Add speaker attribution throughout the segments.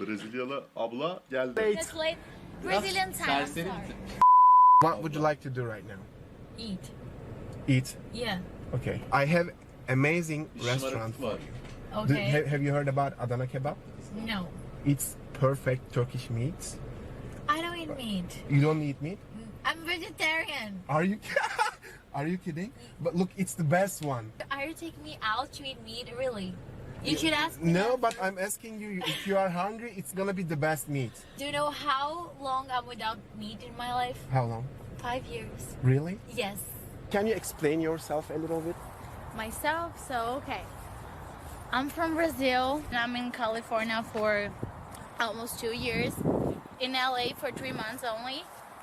Speaker 1: Brezilyalı abla geldi.
Speaker 2: That's late. Brazilian time. I'm
Speaker 3: Serseri
Speaker 2: sorry.
Speaker 4: What would you like to do right now?
Speaker 2: Eat.
Speaker 4: Eat.
Speaker 2: Yeah.
Speaker 4: Okay. I have amazing restaurant
Speaker 3: Şımarıklık
Speaker 4: for
Speaker 3: var.
Speaker 4: you. Do-
Speaker 2: Okay.
Speaker 4: have, have you heard about Adana kebab?
Speaker 2: No.
Speaker 4: It's perfect Turkish meat.
Speaker 2: I don't eat meat.
Speaker 4: You don't eat meat?
Speaker 2: I'm vegetarian.
Speaker 4: Are you? Are you kidding? But look, it's the best one.
Speaker 2: Are you taking me out to eat meat? Really? You should ask me.
Speaker 4: No,
Speaker 2: that
Speaker 4: but. I'm asking you. If you are hungry, it's gonna be the best meat.
Speaker 2: Do you know how long I'm without meat in my life?
Speaker 4: How long?
Speaker 2: Five years.
Speaker 4: Really?
Speaker 2: Yes.
Speaker 4: Can you explain yourself a little bit?
Speaker 2: Myself, so okay. I'm from Brazil and I'm in California for almost two years. In LA for three months only,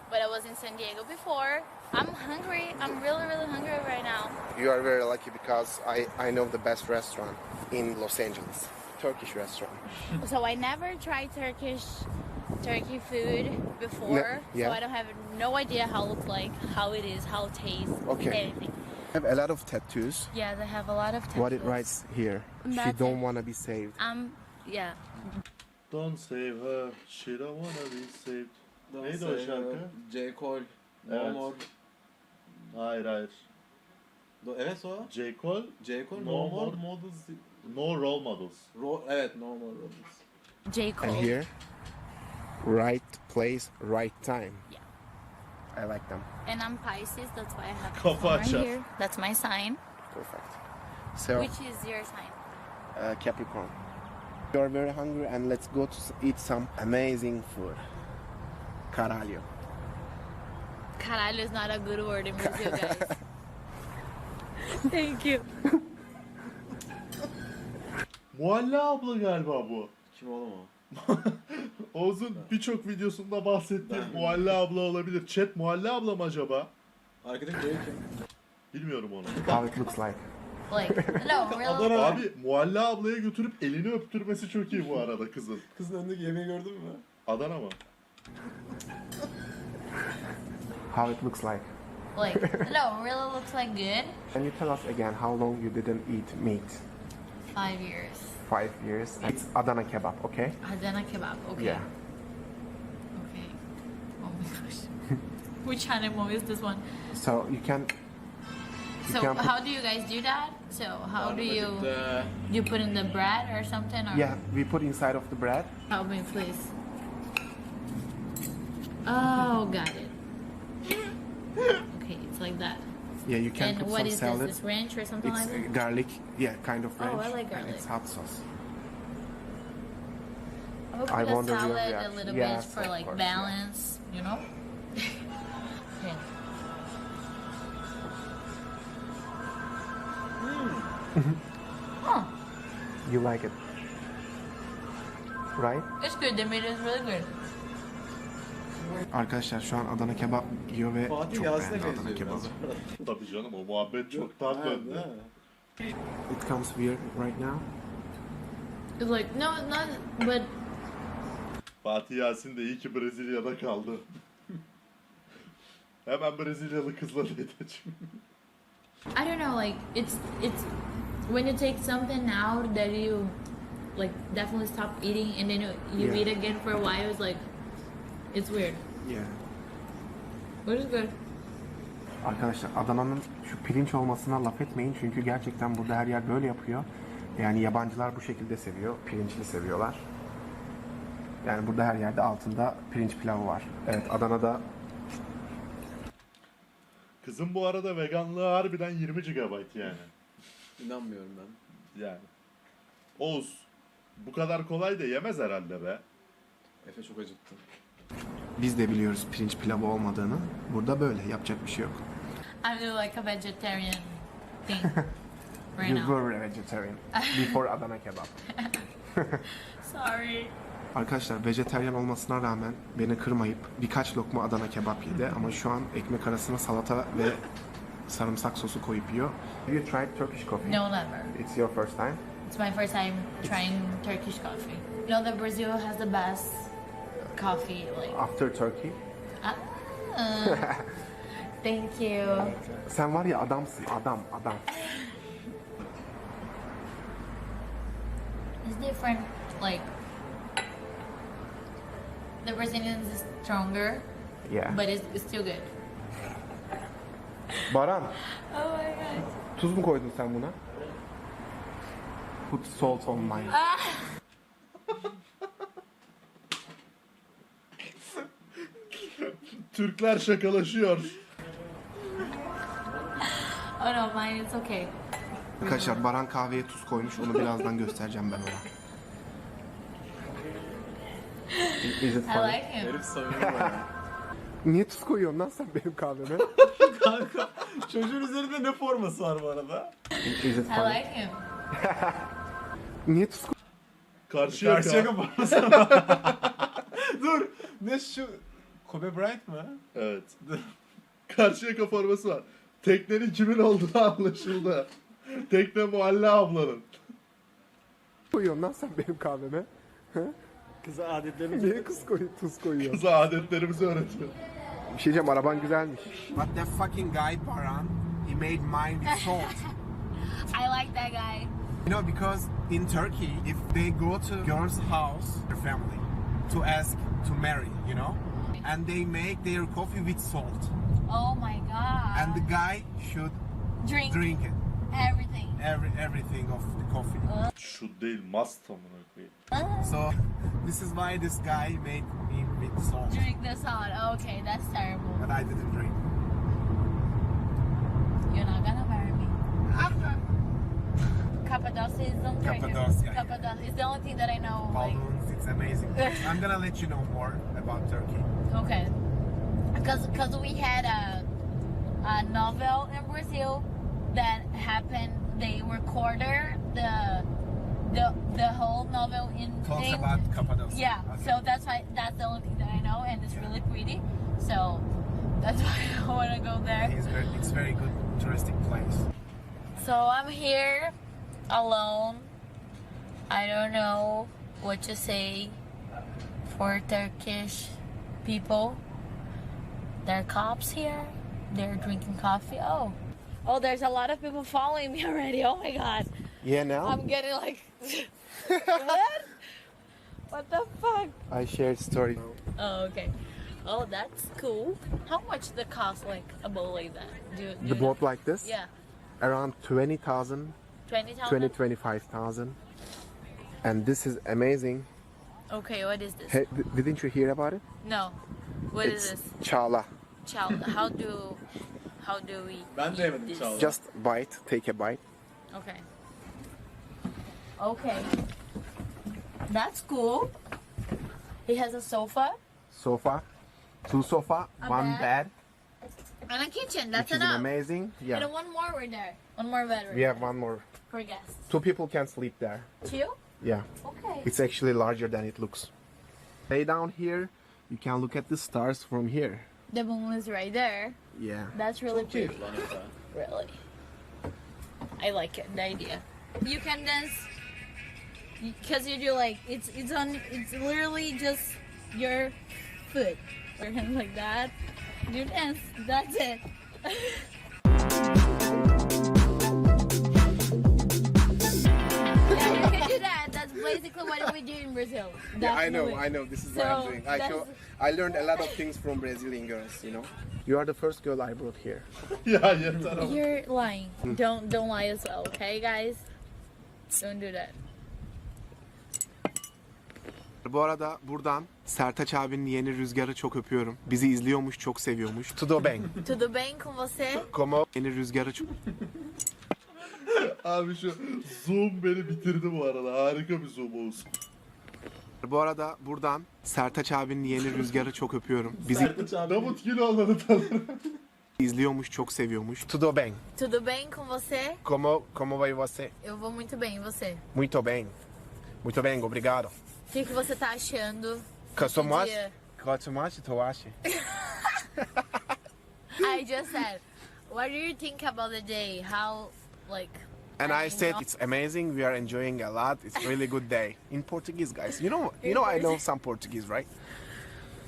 Speaker 2: but I was in San Diego before. I'm hungry. I'm really, really hungry right now.
Speaker 4: You are very lucky because I I know the best restaurant in Los Angeles, Turkish restaurant.
Speaker 2: So I never tried Turkish turkey food before,
Speaker 4: yeah.
Speaker 2: so I don't have no idea how it looks like, how it is, how it tastes,
Speaker 4: Okay.
Speaker 2: anything.
Speaker 4: I have a lot of tattoos.
Speaker 2: Yeah, they have a lot of
Speaker 4: What it writes here. She don't wanna be saved.
Speaker 2: Um, yeah.
Speaker 1: Don't save her, she don't wanna be saved. Neydi o
Speaker 3: Dans,
Speaker 1: şarkı?
Speaker 3: J. Cole. No More.
Speaker 1: Hayır hayır.
Speaker 3: Do- Evet o.
Speaker 1: J. Cole,
Speaker 3: J. Cole.
Speaker 1: No
Speaker 3: No, More
Speaker 1: More.
Speaker 3: Models.
Speaker 1: No Role Models.
Speaker 3: Ro evet No More Models.
Speaker 2: J. Cole.
Speaker 4: And here, right place, right time.
Speaker 2: Yeah.
Speaker 4: I like them.
Speaker 2: And I'm Pisces, that's why I have
Speaker 1: Kafa
Speaker 2: this one right
Speaker 1: açar.
Speaker 2: here. That's my sign.
Speaker 4: Perfect. So,
Speaker 2: Which is your sign?
Speaker 4: uh, Capricorn. You are very hungry, and let's go to s- eat some amazing food. Caralho.
Speaker 2: Caralho is not a good word in Brazil, guys. Thank you.
Speaker 1: Mualla abla galiba bu.
Speaker 3: Kim oğlum o?
Speaker 1: Oğuz'un birçok videosunda bahsettiğim Mualla abla olabilir. Chat Mualla abla mı acaba?
Speaker 3: Arkadaki J kim?
Speaker 1: Bilmiyorum onu.
Speaker 4: How it looks like.
Speaker 2: Like, no, really.
Speaker 1: Abi Mualla ablaya götürüp elini öptürmesi çok iyi bu arada kızın.
Speaker 3: Kızın önündeki yemeği gördün mü?
Speaker 1: Adana mı?
Speaker 4: How it looks like.
Speaker 2: Like, no, really looks like good.
Speaker 4: Can you tell us again how long you didn't eat meat?
Speaker 2: Five years.
Speaker 4: Five years. It's Adana kebab, okay?
Speaker 2: Adana kebab. Okay.
Speaker 4: Yeah.
Speaker 2: Okay. Oh my gosh. Which animal is this one?
Speaker 4: So you can. You
Speaker 2: So
Speaker 4: can
Speaker 2: how do you guys do that? So how do you
Speaker 3: Ee, uh,
Speaker 2: you put in the bread or something? Or
Speaker 4: Yeah, we put inside of the bread.
Speaker 2: Help me, please. Oh, got it. Okay, it's like that.
Speaker 4: Yeah, you can
Speaker 2: and
Speaker 4: put
Speaker 2: what
Speaker 4: some
Speaker 2: is
Speaker 4: salad.
Speaker 2: this? This ranch or something
Speaker 4: It's
Speaker 2: like that?
Speaker 4: garlic, yeah, kind of ranch.
Speaker 2: Oh, I
Speaker 4: ranch.
Speaker 2: like
Speaker 4: and
Speaker 2: garlic.
Speaker 4: It's hot sauce.
Speaker 2: I would
Speaker 4: I
Speaker 2: put a
Speaker 4: your
Speaker 2: salad a little
Speaker 4: Yes,
Speaker 2: bit for like
Speaker 4: course, yeah.
Speaker 2: balance, you know? okay. Hmm. Huh.
Speaker 4: You like it, right?
Speaker 2: It's good. The meat is really good.
Speaker 4: Arkadaşlar şu an Adana kebap yiyor ve
Speaker 3: Fatih
Speaker 4: çok
Speaker 3: Yasin'e
Speaker 4: beğendi Adana
Speaker 3: benziyor
Speaker 4: kebabı.
Speaker 3: biraz.
Speaker 1: Tabii canım o muhabbet çoktan
Speaker 3: Ha,
Speaker 1: döndü.
Speaker 3: değil mi?
Speaker 4: It comes weird right now.
Speaker 2: It's like no, not but
Speaker 1: Fatih Yasin de iyi ki Brezilya'da kaldı. Hemen Brezilyalı kızla date açayım.
Speaker 2: I don't know. Like it's it's when you take something out that you like definitely stop eating and then you, you
Speaker 4: Yeah.
Speaker 2: eat again for a while. It's like it's weird,
Speaker 4: Yeah.
Speaker 2: but it's good.
Speaker 4: Arkadaşlar Adana'nın şu pirinç olmasına laf etmeyin çünkü gerçekten burada her yer böyle yapıyor. Yani yabancılar bu şekilde seviyor, pirinçli seviyorlar. Yani burada her yerde altında pirinç pilavı var. Evet Adana'da
Speaker 1: Kızın bu arada veganlığı harbiden 20 GB yani.
Speaker 3: İnanmıyorum ben.
Speaker 1: Yani. Oğuz bu kadar kolay da yemez herhalde be.
Speaker 3: Efe çok acıttı.
Speaker 4: Biz de biliyoruz pirinç pilavı olmadığını. Burada böyle yapacak bir şey yok.
Speaker 2: I do like a vegetarian thing right
Speaker 4: You
Speaker 2: now.
Speaker 4: were a vegetarian before Adana kebap.
Speaker 2: Sorry.
Speaker 4: Arkadaşlar vejeteryan olmasına rağmen beni kırmayıp birkaç lokma Adana kebap yedi ama şu an ekmek arasına salata ve sarımsak sosu koyup yiyor. Have you tried Turkish coffee?
Speaker 2: No, never.
Speaker 4: It's your first time?
Speaker 2: It's my first time trying Turkish coffee. You know that Brazil has the best coffee. Like,
Speaker 4: After Turkey?
Speaker 2: ah, thank you.
Speaker 4: Sen var ya adamsın, adam, adam.
Speaker 2: It's different. Like, the Brazilian is stronger,
Speaker 4: Yeah.
Speaker 2: but it's, it's still good.
Speaker 4: Baran,
Speaker 2: Oh my god.
Speaker 4: tuz mu koydun sen buna? Put salt on mine.
Speaker 1: Türkler şakalaşıyor.
Speaker 2: Oh no, mine it's okay.
Speaker 4: Arkadaşlar Baran kahveye tuz koymuş. Onu birazdan göstereceğim ben ona. Is it
Speaker 2: I
Speaker 4: funny?
Speaker 2: like him.
Speaker 3: Herif samimi bayağı.
Speaker 4: Niye tuz koyuyorsun lan sen benim kahveme?
Speaker 3: Kanka çocuğun üzerinde ne forması var bu arada?
Speaker 4: Is it
Speaker 2: I
Speaker 4: funny?
Speaker 2: like him.
Speaker 4: Niye tuz koy-
Speaker 1: Karşıya
Speaker 3: Karşıya forması var. Dur. Ne şu? Kobe Bryant mı?
Speaker 1: Evet. Karşıyaka forması var. Teknenin kimin olduğu anlaşıldı. Tekne Muhalle ablanın.
Speaker 4: koyuyorsun lan sen benim kahveme?
Speaker 3: Kıza adetlerini
Speaker 4: Niye kız koy tuz koyuyorsun?
Speaker 1: Kıza adetlerimizi öğretiyor.
Speaker 4: Bir şey diyeceğim araban güzelmiş. But that fucking guy Baran, he made mine with salt.
Speaker 2: I like that guy.
Speaker 4: You know, because in Turkey, if they go to girl's house, their family, to ask to marry, you know, and they make their coffee with salt,
Speaker 2: Oh my god.
Speaker 4: and the guy should
Speaker 2: drink,
Speaker 4: drink it,
Speaker 2: everything.
Speaker 4: every everything of the coffee.
Speaker 1: Uh. Should değil must amına koyayım. Uh.
Speaker 4: So this is why this guy made me with salt,
Speaker 2: Drink the salt. Okay, that's terrible.
Speaker 4: but I didn't drink.
Speaker 2: You're not gonna marry me. Cappadocia is on Turkey.
Speaker 4: Cappadocia.
Speaker 2: Cappadocia is the only thing that I know. Like,
Speaker 4: Balloons, it's amazing. I'm gonna let you know more about Turkey.
Speaker 2: okay, because because we had a a novel in Brazil that happened. They recorded the the the whole novel in
Speaker 4: Talks
Speaker 2: in-
Speaker 4: about Cappadocia.
Speaker 2: Yeah,
Speaker 4: Okay.
Speaker 2: so that's why that's the only thing that I know, and it's really pretty. So that's why I want to go there.
Speaker 4: It's very, it's very good touristic place.
Speaker 2: So I'm here alone. I don't know what to say for Turkish people. There are cops here. They're drinking coffee. Oh. Oh, there's a lot of people following me already. Oh my god.
Speaker 4: Yeah, now
Speaker 2: I'm getting like what? What the fuck?
Speaker 4: I shared story.
Speaker 2: Oh, okay. Oh, that's cool. How much the cost like a boat like that? Do, do
Speaker 4: The
Speaker 2: you
Speaker 4: boat like this,
Speaker 2: Yeah.
Speaker 4: around 20,000,
Speaker 2: 20,000?
Speaker 4: 20, 25,000. And this is amazing.
Speaker 2: Okay, what is this?
Speaker 4: Hey, didn't you hear about it?
Speaker 2: No. What is
Speaker 4: it's
Speaker 2: this?
Speaker 4: chala.
Speaker 2: Chala. how do how do we
Speaker 3: Ben de
Speaker 2: eat
Speaker 3: yemedim
Speaker 2: this?
Speaker 3: çağla.
Speaker 4: Just bite, take a bite.
Speaker 2: Okay. Okay. That's cool. He has a sofa
Speaker 4: Sofa, two sofa,
Speaker 2: A
Speaker 4: one
Speaker 2: bed.
Speaker 4: bed,
Speaker 2: and a kitchen. That's
Speaker 4: which is
Speaker 2: enough.
Speaker 4: amazing. Yeah,
Speaker 2: And one more right there. One more bedroom.
Speaker 4: we have one more.
Speaker 2: for guests.
Speaker 4: Two people can sleep there.
Speaker 2: Two?
Speaker 4: Yeah,
Speaker 2: Okay.
Speaker 4: it's actually larger than it looks. Stay down here. You can look at the stars from here.
Speaker 2: The moon is right there.
Speaker 4: Yeah.
Speaker 2: That's really
Speaker 3: Çok
Speaker 2: pretty.
Speaker 3: keyifli lan Efe.
Speaker 2: Really. I like it, the idea. You can dance because you do like it's it's on it's literally just your foot or him like that. You dance. That's it. basically what we do in Brazil.
Speaker 4: I know. I know. This is
Speaker 2: So,
Speaker 4: what I'm doing. I show, I learned a lot of things from Brazilian girls. You know. You are the first girl I brought here.
Speaker 1: yeter ama.
Speaker 2: You're lying. Don't don't lie as well, okay, guys? Don't do that.
Speaker 4: Bu arada buradan Sertaç abinin yeni Rüzgar'ı çok öpüyorum. Bizi izliyormuş, çok seviyormuş. Tudo bem.
Speaker 2: Tudo bem com você?
Speaker 4: Como yeni Rüzgar'ı çok...
Speaker 1: Abi şu zoom beni bitirdi bu arada. Harika bir zoom olsun.
Speaker 4: Bu arada buradan Sertaç abinin yeni Rüzgar'ı çok öpüyorum. Bizi
Speaker 3: Sertaç abi.
Speaker 1: Davut Güloğlu'nu tanırım.
Speaker 4: izliyormuş, çok seviyormuş. Tudo bem.
Speaker 2: Tudo bem com você?
Speaker 4: Como, como vai você?
Speaker 2: Eu vou muito bem, e você?
Speaker 4: Muito bem. Muito bem, obrigado.
Speaker 2: O que, que você tá achando?
Speaker 4: Kasomash?
Speaker 2: dia?
Speaker 4: Kasomash, Towashi.
Speaker 2: I just said, what do you think about the day? How, like...
Speaker 4: And I
Speaker 2: you
Speaker 4: said
Speaker 2: know?
Speaker 4: it's amazing. We are enjoying a lot. It's really good day in Portuguese, guys. You know, you know I know some Portuguese, right?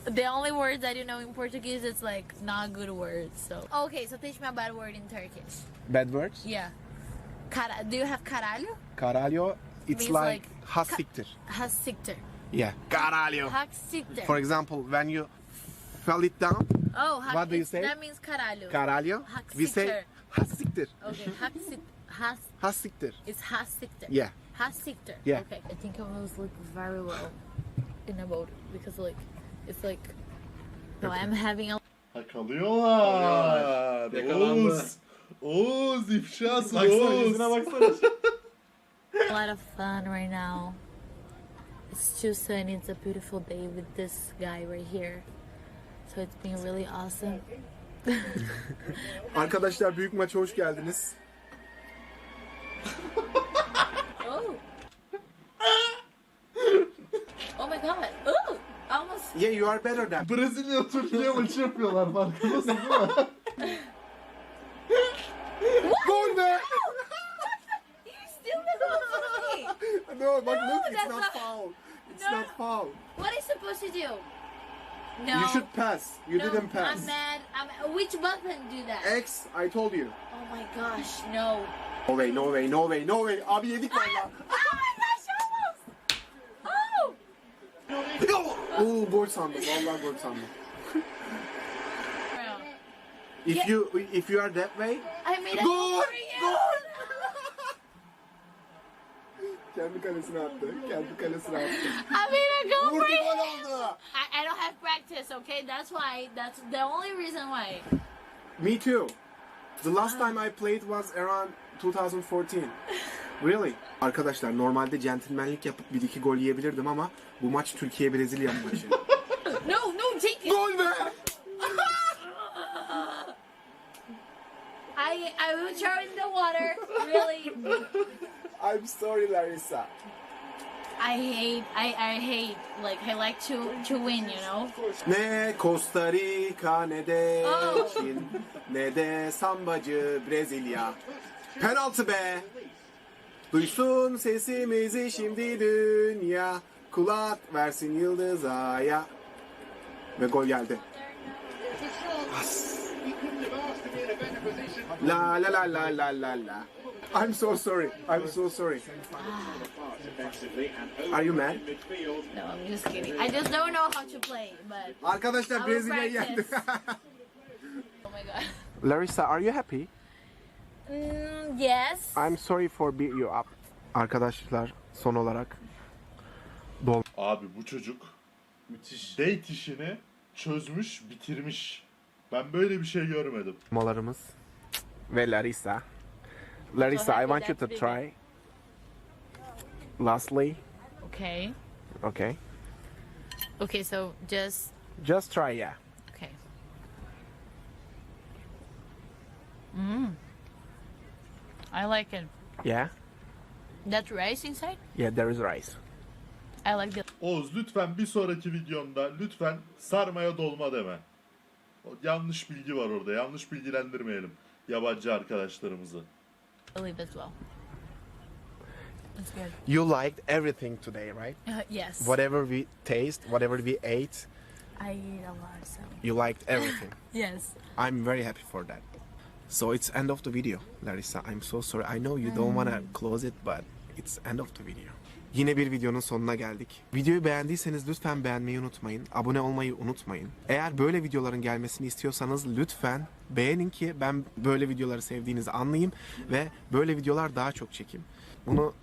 Speaker 2: The only words that you know in Portuguese is like not good words, so... Okay, so teach me a bad word in Turkish.
Speaker 4: Bad words.
Speaker 2: Yeah. Cara do you have caralho?
Speaker 4: Caralho, it's
Speaker 2: Means
Speaker 4: like,
Speaker 2: like-
Speaker 4: hasiktir.
Speaker 2: Has siktir.
Speaker 4: Yeah. Caralho.
Speaker 2: Haksiter.
Speaker 4: For example, when you fell it down,
Speaker 2: oh, hak-
Speaker 4: what do you say?
Speaker 2: That means caralho.
Speaker 4: caralho, we say
Speaker 2: Hasiktir.
Speaker 4: hasiktir.
Speaker 2: okay, haksit. Has.
Speaker 4: Hasiktir.
Speaker 2: It's hasiktir.
Speaker 4: Yeah.
Speaker 2: Hasiktir.
Speaker 4: Yeah.
Speaker 2: Okay. I think I was like very well in a boat because like it's like. No, I'm having a
Speaker 1: Ha kalıyorlar.
Speaker 3: Yakalandı.
Speaker 1: Oğuz. Oğuz ifşası
Speaker 3: Baksana
Speaker 1: Oğuz.
Speaker 3: yüzüne baksana.
Speaker 2: lot of fun right now. It's too sunny. It's a beautiful day with this guy right here. So it's been really awesome.
Speaker 4: Arkadaşlar büyük maça hoş geldiniz. Yeah, you are better than.
Speaker 1: Brezilya Türkiye maçı yapıyorlar farkındasın değil mi?
Speaker 4: Gol be!
Speaker 2: You still me.
Speaker 4: No, but
Speaker 2: No,
Speaker 4: look, it's
Speaker 2: that's
Speaker 4: not
Speaker 2: not-
Speaker 4: foul. It's
Speaker 2: No.
Speaker 4: not foul.
Speaker 2: What are you supposed to do? No.
Speaker 4: You should pass. You
Speaker 2: no,
Speaker 4: didn't pass.
Speaker 2: I'm mad. I'm, which button do that?
Speaker 4: X, I told you.
Speaker 2: Oh my gosh, no.
Speaker 4: No way, no way, no way, no way. Abi yedik
Speaker 2: Ah!
Speaker 4: valla.
Speaker 2: Almost. Oh.
Speaker 4: Oo gol sandım. Vallahi gol sandım. If
Speaker 2: Yeah.
Speaker 4: you if you are that way,
Speaker 2: I made a
Speaker 4: Gol!
Speaker 2: goal for you.
Speaker 4: kendi kalesine attı. Kendi kalesine attı.
Speaker 2: I made a goal
Speaker 4: Vurdu
Speaker 2: for you.
Speaker 4: gol oldu.
Speaker 2: I, I don't have practice, okay? That's why. That's the only reason why.
Speaker 4: Me too. The last uh-huh. time I played was around 2014. Really? Arkadaşlar normalde centilmenlik yapıp bir iki gol yiyebilirdim ama bu maç Türkiye Brezilya maçı.
Speaker 2: No, no, take it.
Speaker 4: gol be!
Speaker 2: I I will throw in the water. Really.
Speaker 4: I'm sorry Larissa.
Speaker 2: I hate. I I hate. Like I like to to win. You know.
Speaker 4: Ne Costa Rica ne de
Speaker 2: Oh.
Speaker 4: Çin ne de sambacı Brezilya. Penaltı be! Duysun sesimizi şimdi dünya. Kulak versin yıldız aya. Ve gol geldi. As. La la la la la la la. I'm so sorry. I'm so sorry. Are you mad?
Speaker 2: No, I'm just kidding. I just don't know how to play. But
Speaker 4: Arkadaşlar Brezilya'yı yendi.
Speaker 2: oh my god.
Speaker 4: Larissa, are you happy?
Speaker 2: Mm, yes.
Speaker 4: I'm sorry for beat you up. Arkadaşlar son olarak
Speaker 1: Abi bu çocuk
Speaker 3: Müthiş.
Speaker 1: date işini çözmüş, bitirmiş. Ben böyle bir şey görmedim.
Speaker 4: dolmalarımız ve Larissa. Larissa, I want you to try. Lastly,
Speaker 2: Okay.
Speaker 4: okay.
Speaker 2: Okay. So just
Speaker 4: Just try, yeah.
Speaker 2: okay. Mm. I like it.
Speaker 4: Yeah?
Speaker 2: That rice inside.
Speaker 4: Yeah, there is rice.
Speaker 2: I like the.
Speaker 1: Oğuz lütfen bir sonraki videonda lütfen sarmaya dolma deme. O yanlış bilgi var orada. Yanlış bilgilendirmeyelim yabancı arkadaşlarımızı.
Speaker 2: olive as well. It's good.
Speaker 4: You liked everything today, right?
Speaker 2: Uh, yes.
Speaker 4: Whatever we taste, whatever we ate,
Speaker 2: I eat a lot, so
Speaker 4: you liked everything.
Speaker 2: yes.
Speaker 4: I'm very happy for that. So it's end of the video, Larissa. I'm so sorry. I know you don't wanna close it, but it's end of the video. Yine bir videonun sonuna geldik. Videoyu beğendiyseniz lütfen beğenmeyi unutmayın. Abone olmayı unutmayın. Eğer böyle videoların gelmesini istiyorsanız lütfen beğenin ki ben böyle videoları sevdiğinizi anlayayım ve böyle videolar daha çok çekeyim. Bunu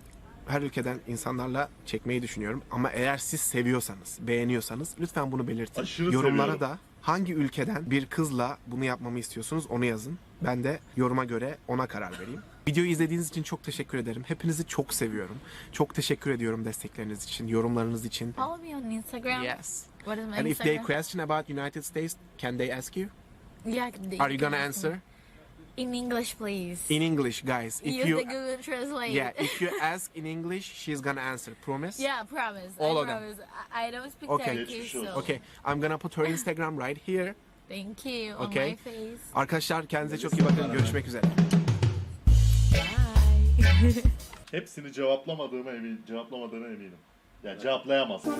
Speaker 4: her ülkeden insanlarla çekmeyi düşünüyorum. Ama eğer siz seviyorsanız, beğeniyorsanız lütfen bunu belirtin.
Speaker 1: Aşırı
Speaker 4: Yorumlara
Speaker 1: seviyorum.
Speaker 4: da hangi ülkeden bir kızla bunu yapmamı istiyorsunuz onu yazın. Ben de yoruma göre ona karar vereyim. Videoyu izlediğiniz için çok teşekkür ederim. Hepinizi çok seviyorum. Çok teşekkür ediyorum destekleriniz için, yorumlarınız için.
Speaker 2: Follow me on Instagram.
Speaker 4: Yes.
Speaker 2: What is my
Speaker 4: And if they
Speaker 2: Instagram?
Speaker 4: question about United States, can they ask you?
Speaker 2: yeah, they
Speaker 4: Are you gonna answer?
Speaker 2: In English, please.
Speaker 4: In English, guys. If
Speaker 2: Use
Speaker 4: you,
Speaker 2: the Google Translate.
Speaker 4: Yeah, if you ask in English, she's gonna answer. Promise?
Speaker 2: Yeah, promise.
Speaker 4: All
Speaker 2: I
Speaker 4: of
Speaker 2: promise. them. I, don't speak
Speaker 4: okay.
Speaker 2: Turkish, so.
Speaker 4: Okay, I'm gonna put her Instagram right here.
Speaker 2: Thank you.
Speaker 4: Okay.
Speaker 2: On my face.
Speaker 4: Arkadaşlar kendinize çok iyi bakın. Görüşmek üzere.
Speaker 2: Bye.
Speaker 1: Hepsini cevaplamadığıma emin, cevaplamadığına eminim. Yani cevaplayamazsın.